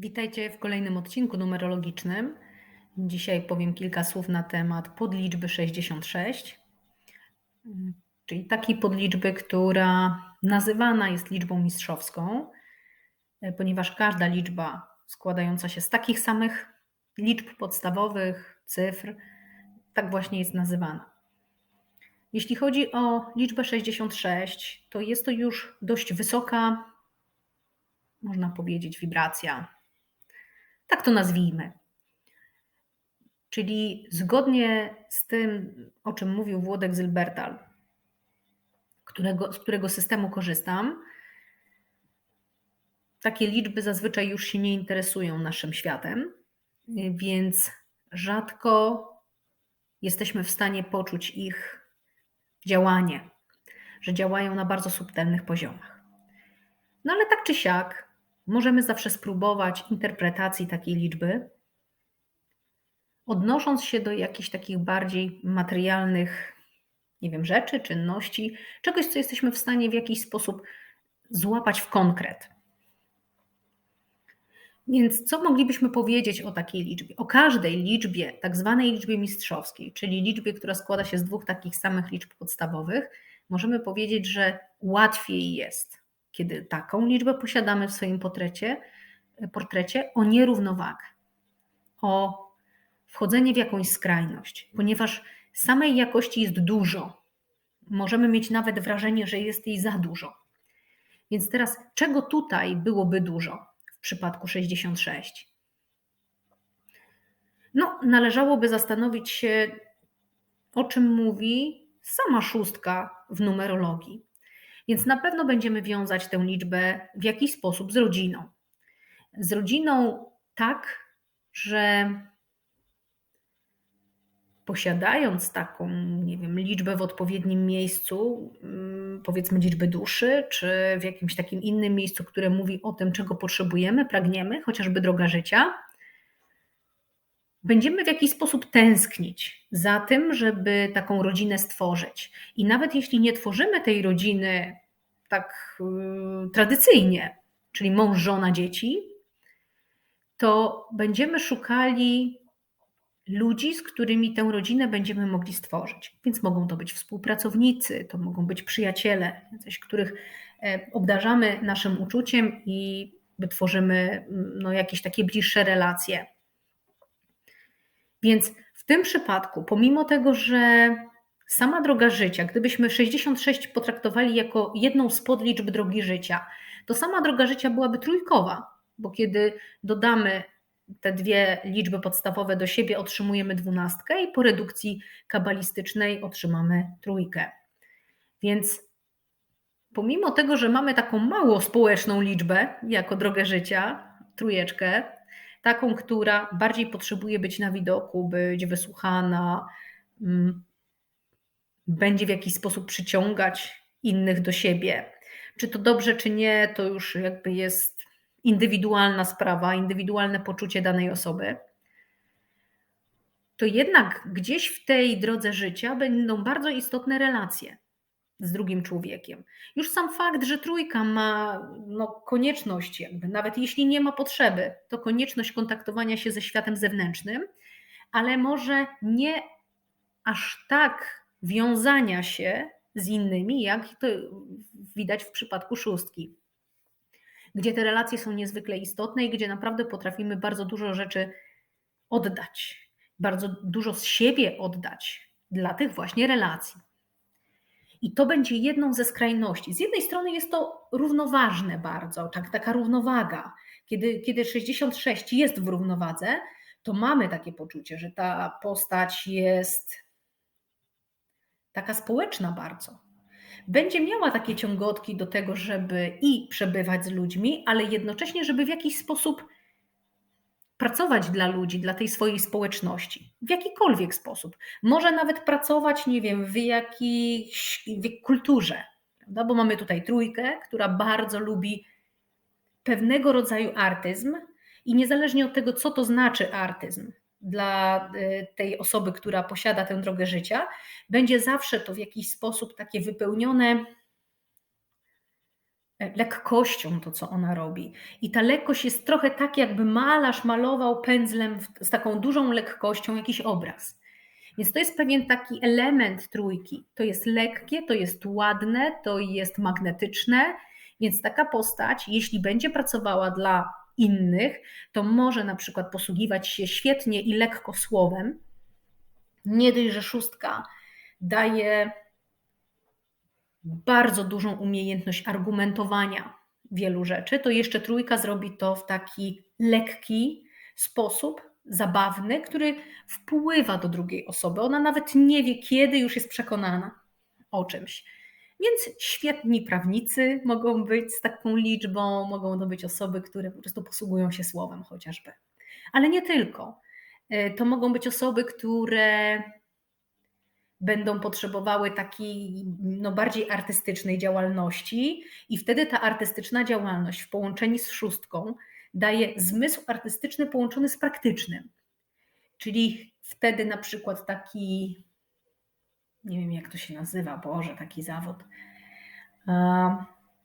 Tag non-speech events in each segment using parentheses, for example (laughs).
Witajcie w kolejnym odcinku numerologicznym. Dzisiaj powiem kilka słów na temat podliczby 66, czyli takiej podliczby, która nazywana jest liczbą mistrzowską, ponieważ każda liczba składająca się z takich samych liczb podstawowych, cyfr, tak właśnie jest nazywana. Jeśli chodzi o liczbę 66, to jest to już dość wysoka, można powiedzieć, wibracja, tak to nazwijmy. Czyli zgodnie z tym, o czym mówił Włodek Zilbertal, którego, z którego systemu korzystam, takie liczby zazwyczaj już się nie interesują naszym światem, więc rzadko jesteśmy w stanie poczuć ich działanie, że działają na bardzo subtelnych poziomach. No ale tak czy siak, Możemy zawsze spróbować interpretacji takiej liczby, odnosząc się do jakichś takich bardziej materialnych, nie wiem, rzeczy, czynności, czegoś, co jesteśmy w stanie w jakiś sposób złapać w konkret. Więc co moglibyśmy powiedzieć o takiej liczbie? O każdej liczbie, tak zwanej liczbie mistrzowskiej, czyli liczbie, która składa się z dwóch takich samych liczb podstawowych, możemy powiedzieć, że łatwiej jest kiedy taką liczbę posiadamy w swoim portrecie, portrecie o nierównowagę, o wchodzenie w jakąś skrajność, ponieważ samej jakości jest dużo. Możemy mieć nawet wrażenie, że jest jej za dużo. Więc teraz, czego tutaj byłoby dużo w przypadku 66? No, należałoby zastanowić się, o czym mówi sama szóstka w numerologii. Więc na pewno będziemy wiązać tę liczbę w jakiś sposób z rodziną. Z rodziną tak, że posiadając taką, nie wiem, liczbę w odpowiednim miejscu, mm, powiedzmy liczbę duszy, czy w jakimś takim innym miejscu, które mówi o tym, czego potrzebujemy, pragniemy, chociażby droga życia, będziemy w jakiś sposób tęsknić za tym, żeby taką rodzinę stworzyć. I nawet jeśli nie tworzymy tej rodziny tak yy, tradycyjnie, czyli mąż, żona, dzieci, to będziemy szukali ludzi, z którymi tę rodzinę będziemy mogli stworzyć. Więc mogą to być współpracownicy, to mogą być przyjaciele, jacyś, których e, obdarzamy naszym uczuciem i wytworzymy no, jakieś takie bliższe relacje. Więc w tym przypadku, pomimo tego, że sama droga życia, gdybyśmy 66 potraktowali jako jedną z podliczb drogi życia, to sama droga życia byłaby trójkowa, bo kiedy dodamy te dwie liczby podstawowe do siebie, otrzymujemy dwunastkę i po redukcji kabalistycznej otrzymamy trójkę. Więc pomimo tego, że mamy taką mało społeczną liczbę jako drogę życia, trójeczkę, taką, która bardziej potrzebuje być na widoku, być wysłuchana, mm, będzie w jakiś sposób przyciągać innych do siebie. Czy to dobrze, czy nie, to już jakby jest indywidualna sprawa, indywidualne poczucie danej osoby. To jednak gdzieś w tej drodze życia będą bardzo istotne relacje z drugim człowiekiem. Już sam fakt, że trójka ma no, konieczność, jakby, nawet jeśli nie ma potrzeby, to konieczność kontaktowania się ze światem zewnętrznym, ale może nie aż tak wiązania się z innymi, jak to widać w przypadku szóstki, gdzie te relacje są niezwykle istotne i gdzie naprawdę potrafimy bardzo dużo rzeczy oddać, bardzo dużo z siebie oddać dla tych właśnie relacji. I to będzie jedną ze skrajności. Z jednej strony jest to równoważne bardzo, tak, taka równowaga. Kiedy, kiedy 66 jest w równowadze, to mamy takie poczucie, że ta postać jest taka społeczna bardzo. Będzie miała takie ciągotki do tego, żeby i przebywać z ludźmi, ale jednocześnie, żeby w jakiś sposób pracować dla ludzi, dla tej swojej społeczności, w jakikolwiek sposób. Może nawet pracować, nie wiem, w jakiejś w kulturze, prawda? bo mamy tutaj trójkę, która bardzo lubi pewnego rodzaju artyzm i niezależnie od tego, co to znaczy artyzm, dla y, tej osoby, która posiada tę drogę życia, będzie zawsze to w jakiś sposób takie wypełnione e, lekkością to, co ona robi. I ta lekkość jest trochę tak, jakby malarz malował pędzlem z taką dużą lekkością jakiś obraz. Więc to jest pewien taki element trójki. To jest lekkie, to jest ładne, to jest magnetyczne. Więc taka postać, jeśli będzie pracowała dla innych, to może na przykład posługiwać się świetnie i lekko słowem. Nie dość, że szóstka daje bardzo dużą umiejętność argumentowania wielu rzeczy, to jeszcze trójka zrobi to w taki lekki sposób, zabawny, który wpływa do drugiej osoby. Ona nawet nie wie, kiedy już jest przekonana o czymś. Więc świetni prawnicy mogą być z taką liczbą, mogą to być osoby, które po prostu posługują się słowem chociażby. Ale nie tylko. E, to mogą być osoby, które będą potrzebowały takiej no, bardziej artystycznej działalności, i wtedy ta artystyczna działalność w połączeniu z szóstką daje zmysł artystyczny połączony z praktycznym. Czyli wtedy na przykład taki, nie wiem jak to się nazywa, Boże, taki zawód.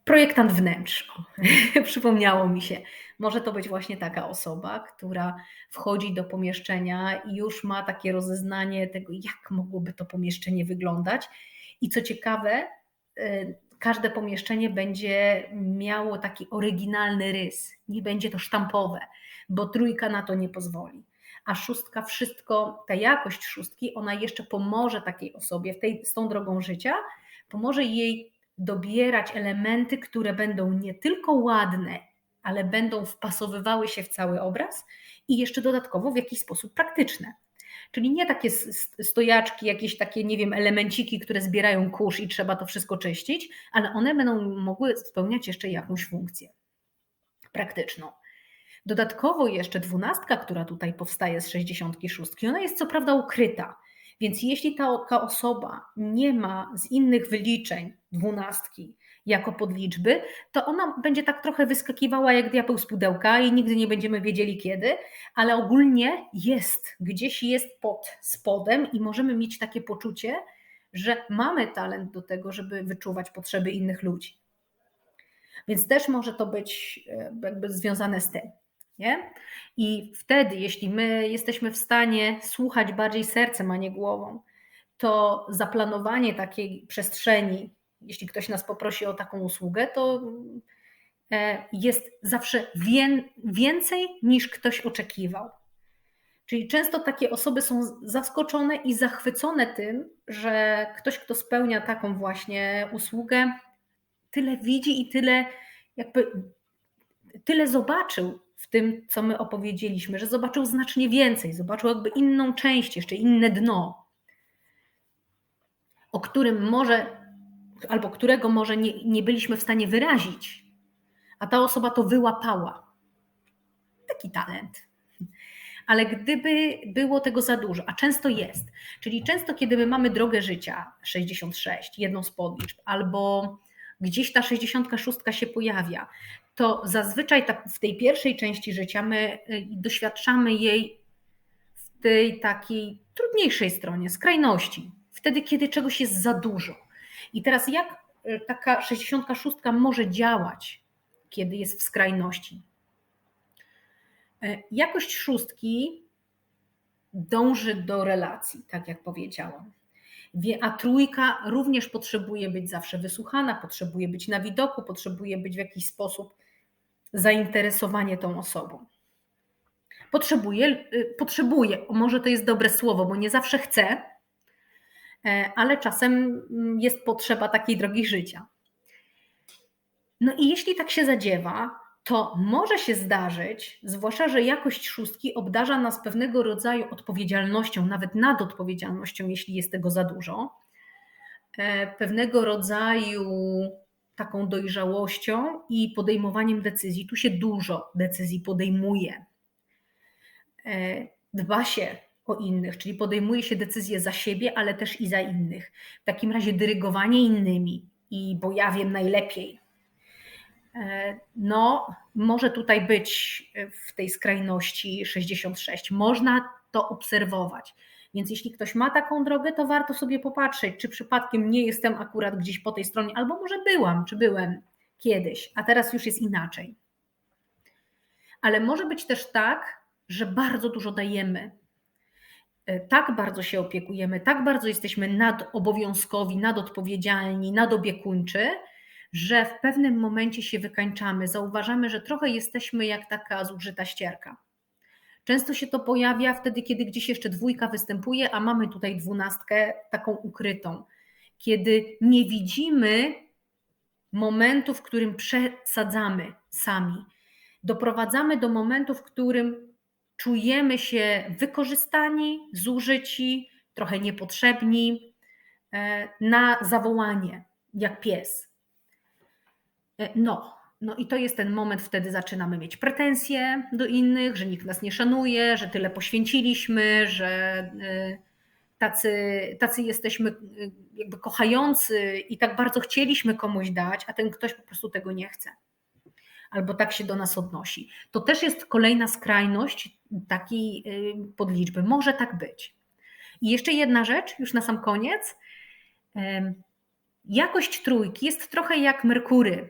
Projektant wnętrz. (laughs) Przypomniało mi się. Może to być właśnie taka osoba, która wchodzi do pomieszczenia i już ma takie rozeznanie tego, jak mogłoby to pomieszczenie wyglądać. I co ciekawe, y, każde pomieszczenie będzie miało taki oryginalny rys. Nie będzie to sztampowe, bo trójka na to nie pozwoli. A szóstka, wszystko, ta jakość szóstki, ona jeszcze pomoże takiej osobie w tej, z tą drogą życia, pomoże jej dobierać elementy, które będą nie tylko ładne, ale będą wpasowywały się w cały obraz i jeszcze dodatkowo w jakiś sposób praktyczne. Czyli nie takie stojaczki, jakieś takie, nie wiem, elemenciki, które zbierają kurz i trzeba to wszystko czyścić, ale one będą mogły spełniać jeszcze jakąś funkcję praktyczną. Dodatkowo jeszcze dwunastka, która tutaj powstaje z 66, ona jest co prawda ukryta, więc jeśli ta osoba nie ma z innych wyliczeń dwunastki jako podliczby, to ona będzie tak trochę wyskakiwała jak diabeł z pudełka i nigdy nie będziemy wiedzieli kiedy, ale ogólnie jest, gdzieś jest pod spodem i możemy mieć takie poczucie, że mamy talent do tego, żeby wyczuwać potrzeby innych ludzi. Więc też może to być e, jakby związane z tym. Nie? I wtedy, jeśli my jesteśmy w stanie słuchać bardziej sercem, a nie głową, to zaplanowanie takiej przestrzeni, jeśli ktoś nas poprosi o taką usługę, to e, jest zawsze więcej niż ktoś oczekiwał. Czyli często takie osoby są zaskoczone i zachwycone tym, że ktoś, kto spełnia taką właśnie usługę, tyle widzi i tyle jakby tyle zobaczył w tym, co my opowiedzieliśmy, że zobaczył znacznie więcej, zobaczył jakby inną część, jeszcze inne dno, o którym może, albo którego może nie, nie byliśmy w stanie wyrazić, a ta osoba to wyłapała. Taki talent. Ale gdyby było tego za dużo, a często jest, czyli często, kiedy my mamy drogę życia 66, jedną z podliczb, albo gdzieś ta 66 się pojawia, to zazwyczaj w tej pierwszej części życia my y, doświadczamy jej w tej takiej trudniejszej stronie, skrajności, wtedy, kiedy czegoś jest za dużo. I teraz jak y, taka 66 może działać, kiedy jest w skrajności? Y, jakość szóstki dąży do relacji, tak jak powiedziałam. A trójka również potrzebuje być zawsze wysłuchana, potrzebuje być na widoku, potrzebuje być w jakiś sposób zainteresowanie tą osobą. Potrzebuje, y, potrzebuje, może to jest dobre słowo, bo nie zawsze chce, e, ale czasem mm, jest potrzeba takiej drogi życia. No i jeśli tak się zadziewa, to może się zdarzyć, zwłaszcza, że jakość szóstki obdarza nas pewnego rodzaju odpowiedzialnością, nawet nadodpowiedzialnością, jeśli jest tego za dużo, e, pewnego rodzaju taką dojrzałością i podejmowaniem decyzji. Tu się dużo decyzji podejmuje. E, dba się o innych, czyli podejmuje się decyzje za siebie, ale też i za innych. W takim razie dyrygowanie innymi i bo ja wiem najlepiej. E, no, może tutaj być w tej skrajności 66. Można to obserwować. Więc jeśli ktoś ma taką drogę, to warto sobie popatrzeć, czy przypadkiem nie jestem akurat gdzieś po tej stronie, albo może byłam, czy byłem kiedyś, a teraz już jest inaczej. Ale może być też tak, że bardzo dużo dajemy. E, tak bardzo się opiekujemy, tak bardzo jesteśmy nadobowiązkowi, nadodpowiedzialni, nadopiekuńczy, że w pewnym momencie się wykańczamy. Zauważamy, że trochę jesteśmy jak taka zużyta ścierka. Często się to pojawia wtedy, kiedy gdzieś jeszcze dwójka występuje, a mamy tutaj dwunastkę taką ukrytą. Kiedy nie widzimy momentu, w którym przesadzamy sami. Doprowadzamy do momentu, w którym czujemy się wykorzystani, zużyci, trochę niepotrzebni e, na zawołanie, jak pies. E, no, no i to jest ten moment, wtedy zaczynamy mieć pretensje do innych, że nikt nas nie szanuje, że tyle poświęciliśmy, że e, tacy, tacy jesteśmy jakby kochający i tak bardzo chcieliśmy komuś dać, a ten ktoś po prostu tego nie chce. Albo tak się do nas odnosi. To też jest kolejna skrajność takiej y, podliczby. Może tak być. I jeszcze jedna rzecz, już na sam koniec. Jakość trójki jest trochę jak Merkury.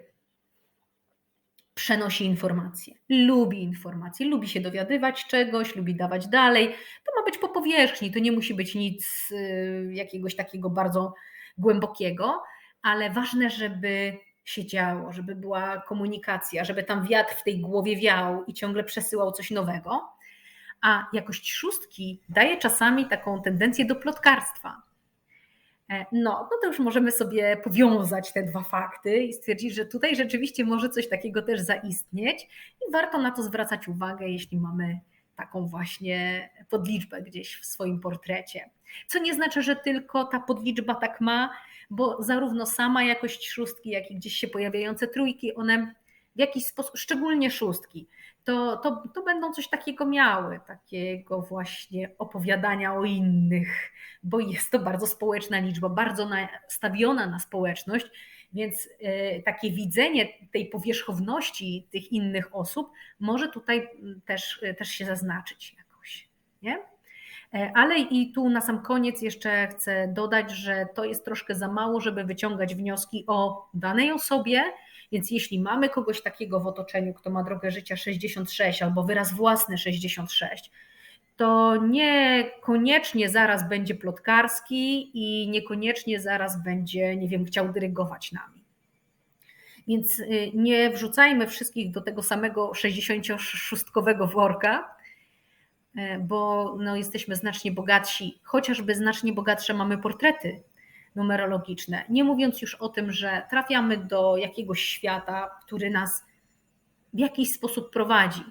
Przenosi informacje, lubi informacje, lubi się dowiadywać czegoś, lubi dawać dalej. To ma być po powierzchni, to nie musi być nic y, jakiegoś takiego bardzo głębokiego, ale ważne, żeby się działo, żeby była komunikacja, żeby tam wiatr w tej głowie wiał i ciągle przesyłał coś nowego. A jakość szóstki daje czasami taką tendencję do plotkarstwa. E, no, no to już możemy sobie powiązać te dwa fakty i stwierdzić, że tutaj rzeczywiście może coś takiego też zaistnieć i warto na to zwracać uwagę, jeśli mamy taką właśnie podliczbę gdzieś w swoim portrecie. Co nie znaczy, że tylko ta podliczba tak ma, bo zarówno sama jakość szóstki, jak i gdzieś się pojawiające trójki, one w jakiś sposób, szczególnie szóstki, to, to, to będą coś takiego miały, takiego właśnie opowiadania o innych, bo jest to bardzo społeczna liczba, bardzo nastawiona na społeczność, więc e, takie widzenie tej powierzchowności tych innych osób może tutaj też, też się zaznaczyć jakoś. Nie? E, ale i tu na sam koniec jeszcze chcę dodać, że to jest troszkę za mało, żeby wyciągać wnioski o danej osobie, więc jeśli mamy kogoś takiego w otoczeniu, kto ma drogę życia 66 albo wyraz własny 66, to niekoniecznie zaraz będzie plotkarski i niekoniecznie zaraz będzie, nie wiem, chciał dyrygować nami. Więc y, nie wrzucajmy wszystkich do tego samego 66-kowego worka, y, bo no, jesteśmy znacznie bogatsi, chociażby znacznie bogatsze mamy portrety numerologiczne. Nie mówiąc już o tym, że trafiamy do jakiegoś świata, który nas w jakiś sposób prowadzi.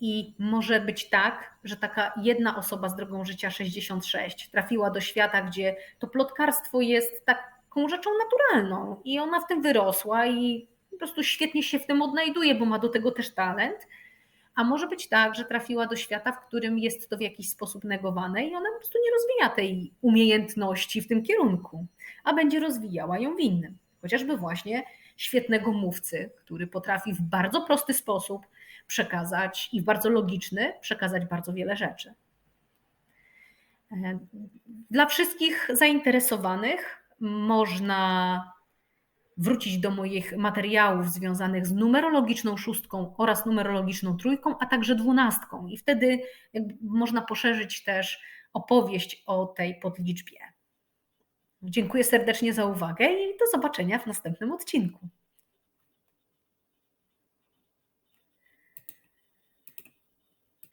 I może być tak, że taka jedna osoba z drogą życia 66 trafiła do świata, gdzie to plotkarstwo jest taką rzeczą naturalną i ona w tym wyrosła i po prostu świetnie się w tym odnajduje, bo ma do tego też talent a może być tak, że trafiła do świata, w którym jest to w jakiś sposób negowane i ona po prostu nie rozwija tej umiejętności w tym kierunku, a będzie rozwijała ją w innym. Chociażby właśnie świetnego mówcy, który potrafi w bardzo prosty sposób przekazać i w bardzo logiczny przekazać bardzo wiele rzeczy. Dla wszystkich zainteresowanych można wrócić do moich materiałów związanych z numerologiczną szóstką oraz numerologiczną trójką, a także dwunastką. I wtedy można poszerzyć też opowieść o tej podliczbie. Dziękuję serdecznie za uwagę i do zobaczenia w następnym odcinku.